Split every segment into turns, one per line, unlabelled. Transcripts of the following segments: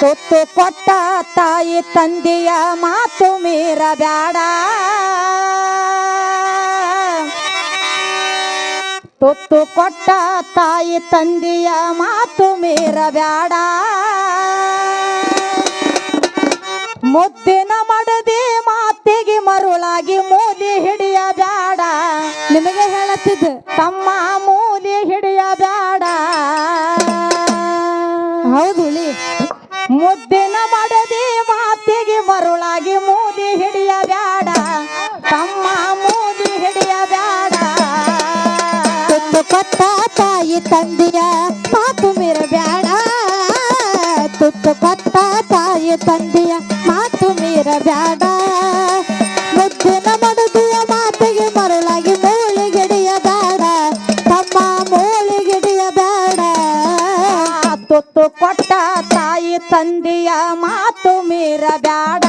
ಹೊತ್ತು ಕೊಟ್ಟ ತಾಯಿ ತಂದೆಯ ಮಾತು ಮೀರಬೇಡ. ತೊತ್ತು ಕೊಟ್ಟ ತಾಯಿ ತಂದೆಯ ಮಾತು ಮೀರಬೇಡ. ಮುದ್ದಿನ ಮಡದಿ
ತಂದೆಯ ಮಾತುಮಿರಬೇಡ ತುತ್ತು ಕೊಟ್ಟ ತಾಯಿ ತಂದೆಯ ಮಾತುಮಿರಬೇಡ ಮುದ್ದಿನ ಮಡದಿಯ ಮಾತಿಗೆ ಮರಳಾಗಿ ಮೂಳಿಗಿಡಿಯಬೇಡ ತಮ್ಮ ಮೂಳಿಗಿಡಿಯಬೇಡ
ತುತ್ತು ಕೊಟ್ಟ ತಾಯಿ ತಂದೆಯ ಮಾತು ಮೀರಬೇಡ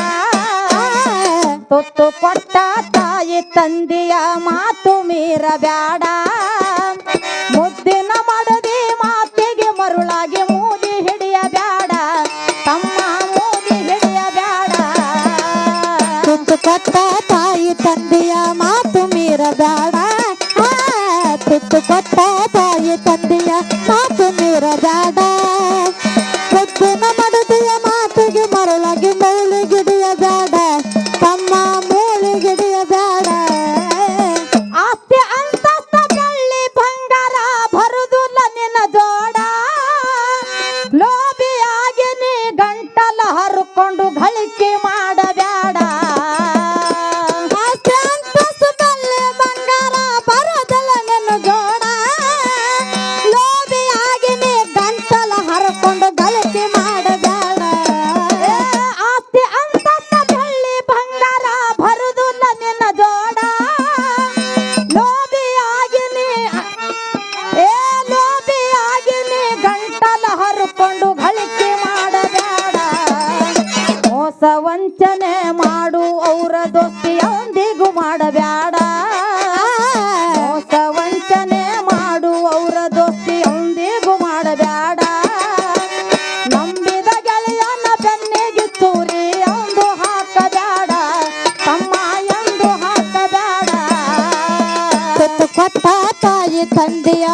ತುತ್ತು ಕೊಟ್ಟ ತಾಯಿ ತಂದೆಯ ಮಾತು ಮೀರಬೇಡ
ಪಾಪ ಕೊಟ್ಟ ತಾಯಿ ತಂದೆಯ ಮಾತು ಮೀರಬೇಡ ತುತ್ತು ಕೊಟ್ಟ ತಾಯಿ ತಂದೆಯ ಮಾತು
ಮೀರಬೇಡ ದೋಸ್ತಿ ಅಂದಿಗೂ ಮಾಡಬ್ಯಾಡ. ಮೋಸ ವಂಚನೆ ಮಾಡುವವರ ದೋಸ್ತಿ ಅಂದಿಗೂ ಮಾಡಬ್ಯಾಡ. ನಂಬಿದ ಗೆಳೆಯನ ಬೆನ್ನಿಗೆ ತೂರಿ ಅಂದು ಹಾಕಬ್ಯಾಡ. ತಮ್ಮ ಎಂದು
ಹಾಕಬ್ಯಾಡ. ಕೊಟ್ಟ ತಾಯಿ ತಂದೆಯ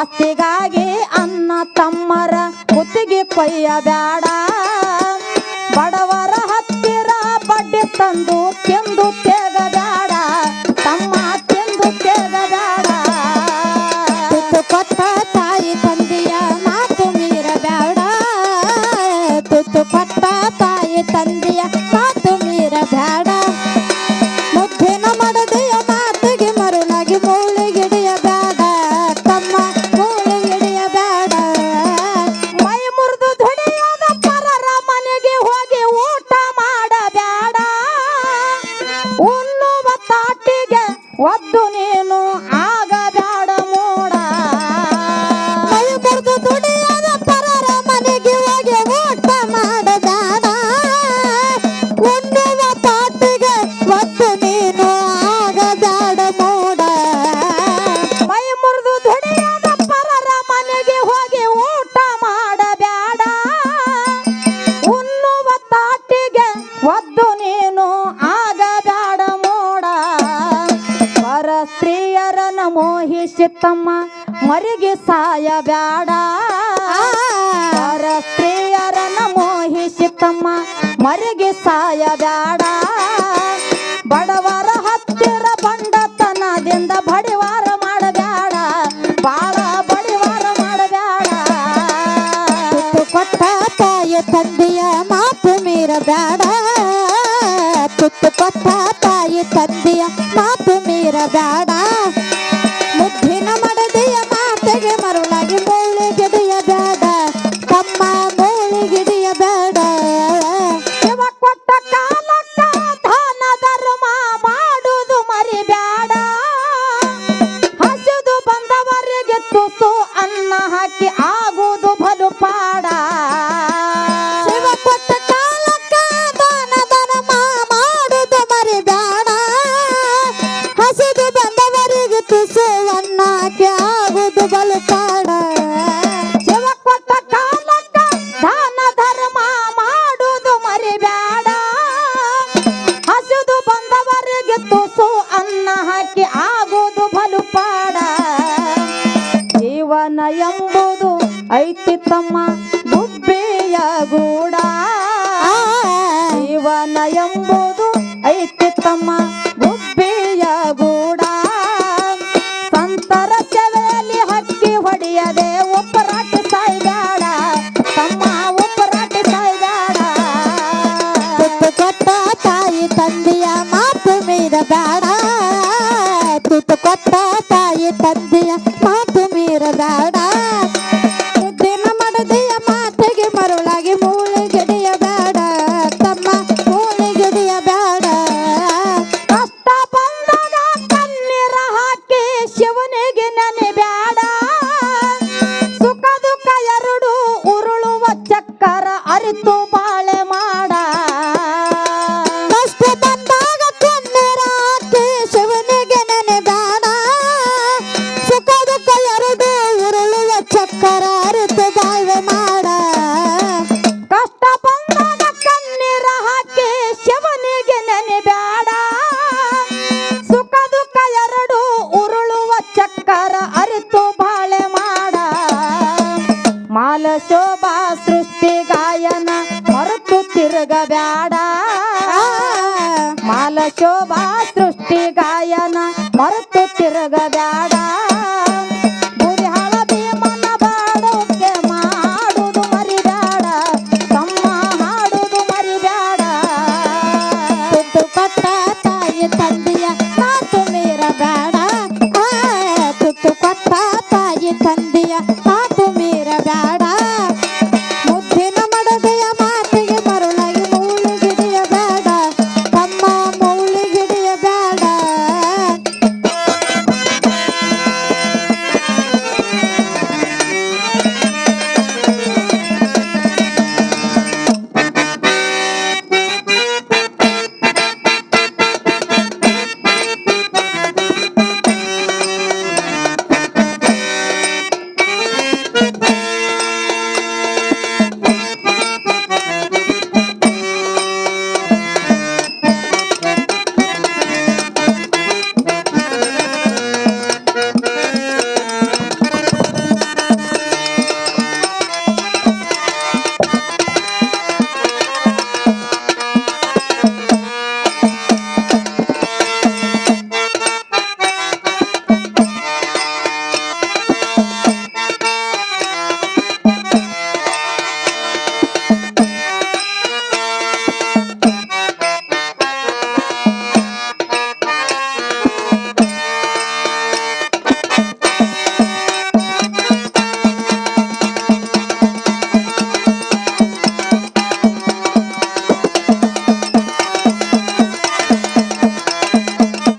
ಆಸ್ತಿಗಾಗಿ ಅನ್ನ ತಮ್ಮರ ಕುತ್ತಿಗೆ ಪಯ್ಯ ಬೇಡ ಬಡವರ ಹತ್ತಿರ ಬಡ್ಡಿ ತಂದು ತಿಂದು ಒದ್ದು ನೀನು ಆ ಮರೆಗೆ ಸಾಯ ಬೇಡ ಬಡವರ ಹತ್ತಿರ ಬಂಡತನದಿಂದ ಬಡಿವಾರ ಮಾಡಬೇಡ. ಬಾಳ ಬಡಿವಾರ
ಮಾಡಬೇಡ. ಕೊಟ್ಟ ತಾಯಿ ತಂದೆಯ ಮಾತು ಮೀರಬೇಡ. ತುತ್ತು ಕೊಟ್ಟ ತಾಯಿ ತಂದೆಯ ಮಾತು ಮೀರಬೇಡ.
ಹಾಕಿ ತಮ್ಮ Tô mais